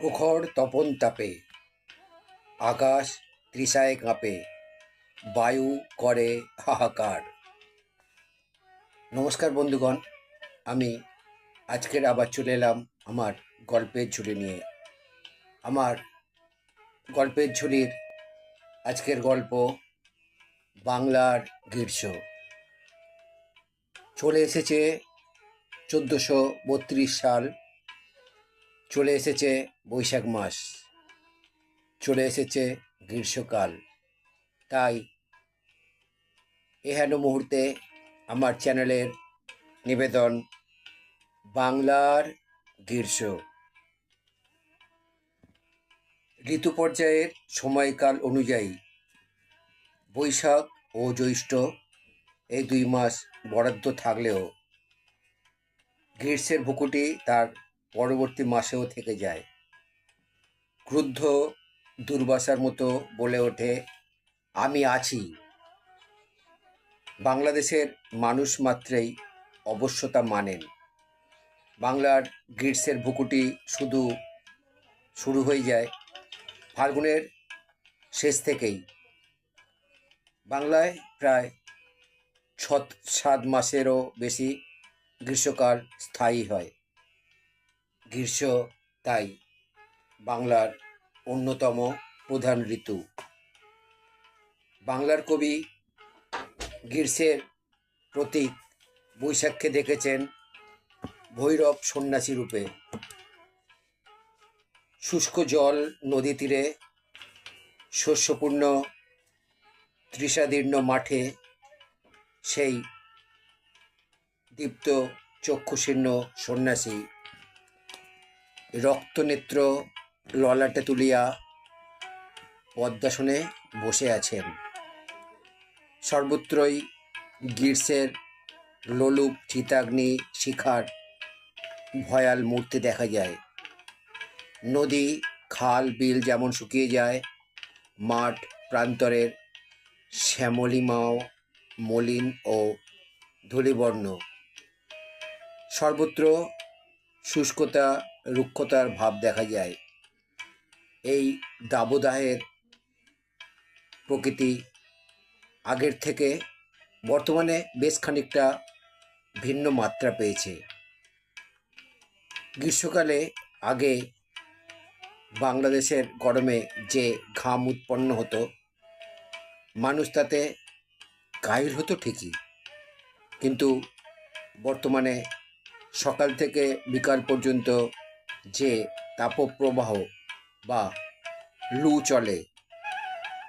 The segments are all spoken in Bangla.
প্রখর তপন তাপে, আকাশ তৃষায় কাঁপে, বায়ু করে হাহাকার। নমস্কার বন্ধুগণ, আমি আজকের আবার চলে এলাম আমার গল্পের ঝুলি নিয়ে। আমার গল্পের ঝুলির আজকের গল্প বাংলার গ্রীষ্ম চলে এসেছে চোদ্দোশো বত্রিশ সাল চলে এসেছে বৈশাখ মাস। চলে এসেছে গ্রীষ্মকাল। তাই এহেন মুহূর্তে আমার চ্যানেলের নিবেদন, বাংলার গ্রীষ্ম। ঋতু পর্যায়ের সময়কাল অনুযায়ী বৈশাখ ও জ্যৈষ্ঠ এই দুই মাস বরাদ্দ থাকলেও গ্রীষ্মের ভুকুটি তার পরবর্তী মাসেও থেকে যায়। ক্রুদ্ধ দুর্বাসার মতো বলে ওঠে, আমি আছি। বাংলাদেশের মানুষ মাত্রেই অবশ্যতা মানেন। বাংলার গ্রীষ্মের ভুকুটি শুধু শুরু হয়ে যায় ফাল্গুনের শেষ থেকেই। বাংলায় প্রায় ছ সাত মাসেরও বেশি গ্রীষ্মকাল স্থায়ী হয়। গ্রীষ্ম, তাই বাংলার অন্যতম প্রধান ঋতু। বাংলার কবি গ্রীষ্মের প্রতীক বৈশাখকে দেখেছেন ভৈরব সন্ন্যাসী রূপে। শুষ্ক জল নদী তীরে শস্যপূর্ণ তৃষাদীর্ণ মাঠে সেই দীপ্ত চক্ষুশীর্ণ সন্ন্যাসী রক্তনেত্র ললাটে তুলিয়া পদ্মাসনে বসে আছেন। সর্বত্রই গ্রীষ্মের লোলুপ, চিতাগ্নি, শিখার ভয়াল মূর্তি দেখা যায়। নদী, খাল, বিল যেমন শুকিয়ে যায়, মাঠ প্রান্তরের শ্যামলিমাও মলিন ও ধূলিবর্ণ। সর্বত্র শুষ্কতা, রুক্ষতার ভাব দেখা যায়। এই দাবদাহের প্রকৃতি আগের থেকে বর্তমানে বেশ খানিকটা ভিন্ন মাত্রা পেয়েছে। গ্রীষ্মকালে আগে বাংলাদেশের গরমে যে ঘাম উৎপন্ন হতো, মানুষ তাতে ঘায়ল হতো ঠিকই। কিন্তু বর্তমানে সকাল থেকে বিকাল পর্যন্ত যে তাপপ্রবাহ বা লু চলে,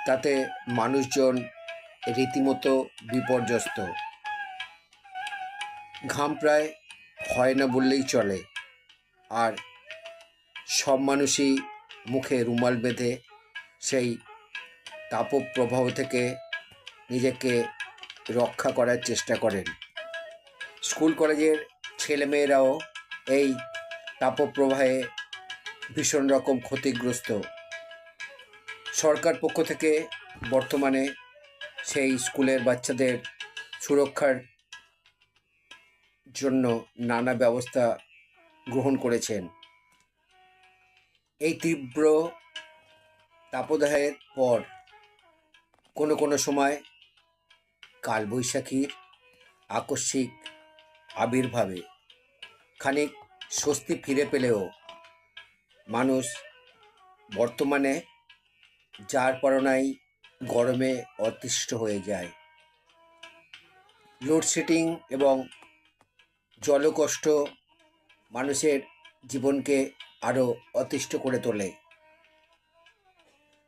তাতে মানুষজন রীতিমতো বিপর্যস্ত। ঘাম প্রায় হয় না বললেই চলে। আর সব মানুষই মুখে রুমাল বেঁধে সেই তাপপ্রবাহ থেকে নিজেকে রক্ষা করার চেষ্টা করেন। স্কুল কলেজের ছেলেমেয়েরাও এই তাপপ্রবাহে ভীষণ রকম ক্ষতিগ্রস্ত। সরকার পক্ষ থেকে বর্তমানে সেই স্কুলের বাচ্চাদের সুরক্ষার জন্য নানা ব্যবস্থা গ্রহণ করেছেন। এই তীব্র তাপদাহের পর কোনো কোনো সময় কালবৈশাখীর আকস্মিক আবির্ভাবে। খানিক স্বস্তি ফিরে পেলেও মানুষ বর্তমানে যার পরনাই গরমে অতিষ্ঠ হয়ে যায়। লোডশেডিং এবং জলকষ্ট মানুষের জীবনকে আরও অতিষ্ঠ করে তোলে।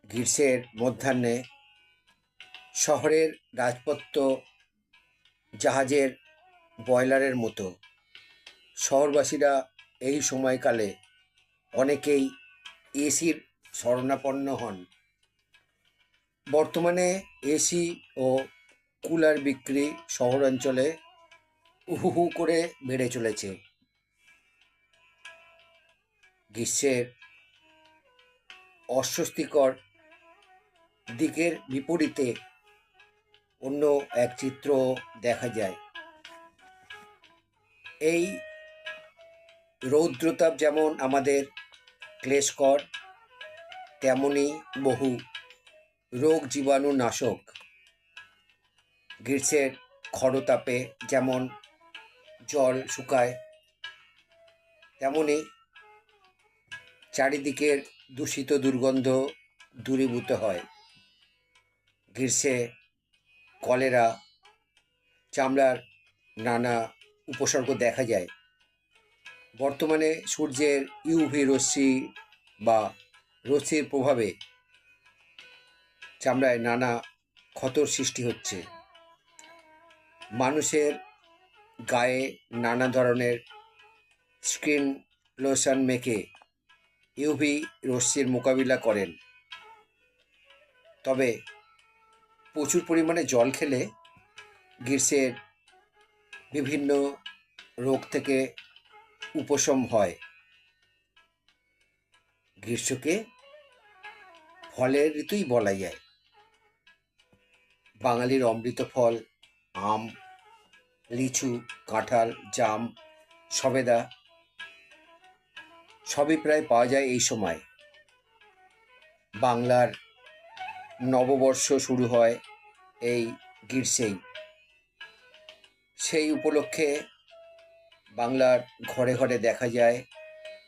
গ্রীষ্মের মধ্যাহ্নে শহরের রাজপত্র জাহাজের বয়লারের মতো। শহরবাসীরা এই সময়কালে অনেকেই এসির শরণাপন্ন হন। বর্তমানে এসি ও কুলার বিক্রি শহরাঞ্চলে হু হু করে বেড়ে চলেছে। গ্রীষ্মের অস্বস্তিকর দিকের বিপরীতে অন্য এক চিত্র দেখা যায়। এই রৌদ্রতাপ যেমন আমাদের ক্লেশকর, তেমনি বহু রোগ জীবাণু নাশক গ্রীষ্মের খরতাপে যেমন জল শুকায়, তেমনি চারিদিকের দূষিত দুর্গন্ধ দূরীভূত হয়। গ্রীষ্মে কলেরা, চামড়ার নানা উপসর্গ দেখা যায়। বর্তমানে সূর্যের ইউভি রশ্মি বা রশ্মির প্রভাবে চামড়ায় নানা ক্ষতর সৃষ্টি হচ্ছে। মানুষের গায়ে নানা ধরনের স্কিন লোশন মেখে ইউভি রশ্মির মোকাবিলা করেন। তবে প্রচুর পরিমাণে জল খেলে গ্রীষ্মের বিভিন্ন রোগ থেকে উপশম হয়। গ্রীষ্মকে ফলের ঋতুই বলা যায়। বাঙালির অমৃত ফল, আম, লিচু, কাঁঠাল, জাম, সবেদা সবই প্রায় পাওয়া যায় এই সময়। বাংলার নববর্ষ শুরু হয় এই গ্রীষ্মেই। সেই উপলক্ষে বাংলার ঘরে ঘরে দেখা যায়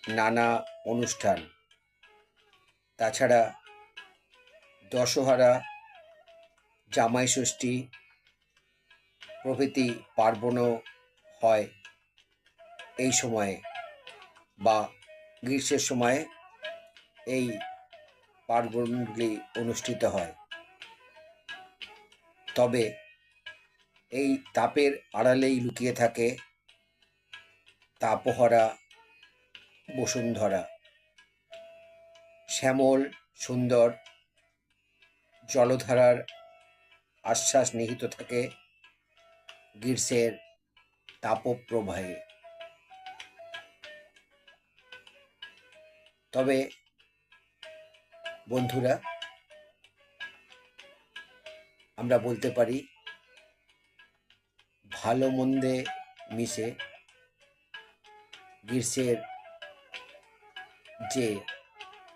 নানা অনুষ্ঠান। তাছাড়া দশহারা, জামাই ষষ্ঠী প্রভৃতি পার্বণও হয় এই সময়ে বা গ্রীষ্মের সময়ে এই পার্বণগুলি অনুষ্ঠিত হয়। তবে এই তাপের আড়ালেই লুকিয়ে থাকে তাপহরা, বসুন্ধরা, শ্যামল, সুন্দর, জলধারার আশ্বাস নিহিত থাকে গ্রীষ্মের তাপপ্রবাহে। তবে বন্ধুরা, আমরা বলতে পারি ভালো মন্দে মিশে গ্রীষ্মের যে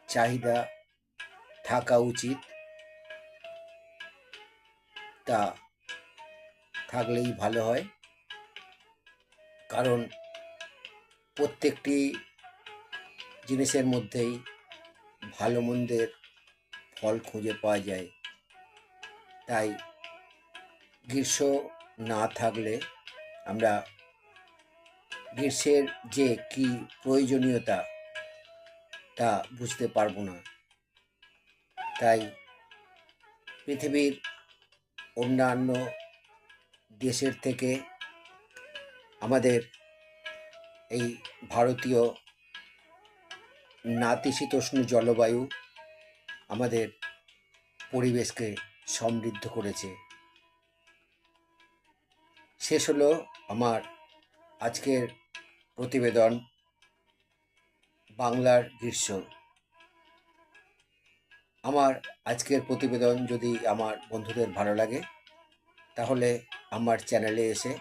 চাহিদা থাকা উচিত, তা থাকলেই ভালো হয়। কারণ প্রত্যেকটি জিনিসের মধ্যেই ভালো মন্দের ফল খুঁজে পাওয়া যায়। তাই গ্রীষ্ম না থাকলে আমরা গ্রীষ্মের যে কি প্রয়োজনীয়তা, তা বুঝতে পারব না। তাই পৃথিবীর অন্যান্য দেশের থেকে আমাদের এই ভারতীয় নাতিশীতোষ্ণ জলবায়ু আমাদের পরিবেশকে সমৃদ্ধ করেছে। শেষ হলো আমার আজকের প্রতিবেদন, বাংলার গ্রীষ্ম আমার আজকের প্রতিবেদন যদি আমার বন্ধুদের ভালো লাগে, তাহলে আমার চ্যানেলে এসে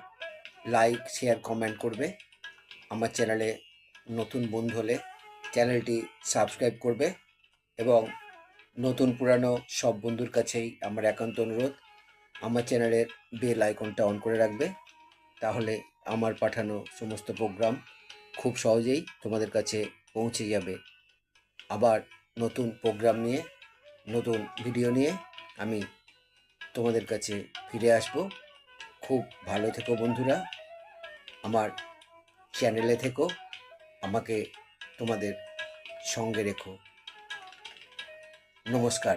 লাইক, শেয়ার, কমেন্ট করবে। আমার চ্যানেলে নতুন বন্ধু হলে চ্যানেলটি সাবস্ক্রাইব করবে এবং নতুন পুরানো সব বন্ধুর কাছেই আমার একান্ত অনুরোধ, আমার চ্যানেলের বেল আইকনটা অন করে রাখবে। তাহলে আমার পাঠানো সমস্ত প্রোগ্রাম খুব সহজেই তোমাদের কাছে পৌঁছে যাবে। আবার নতুন প্রোগ্রাম নিয়ে, নতুন ভিডিও নিয়ে আমি তোমাদের কাছে ফিরে আসব। খুব ভালো থেকো বন্ধুরা। আমার চ্যানেলে থেকো। আমাকে তোমাদের সঙ্গে রেখো। নমস্কার।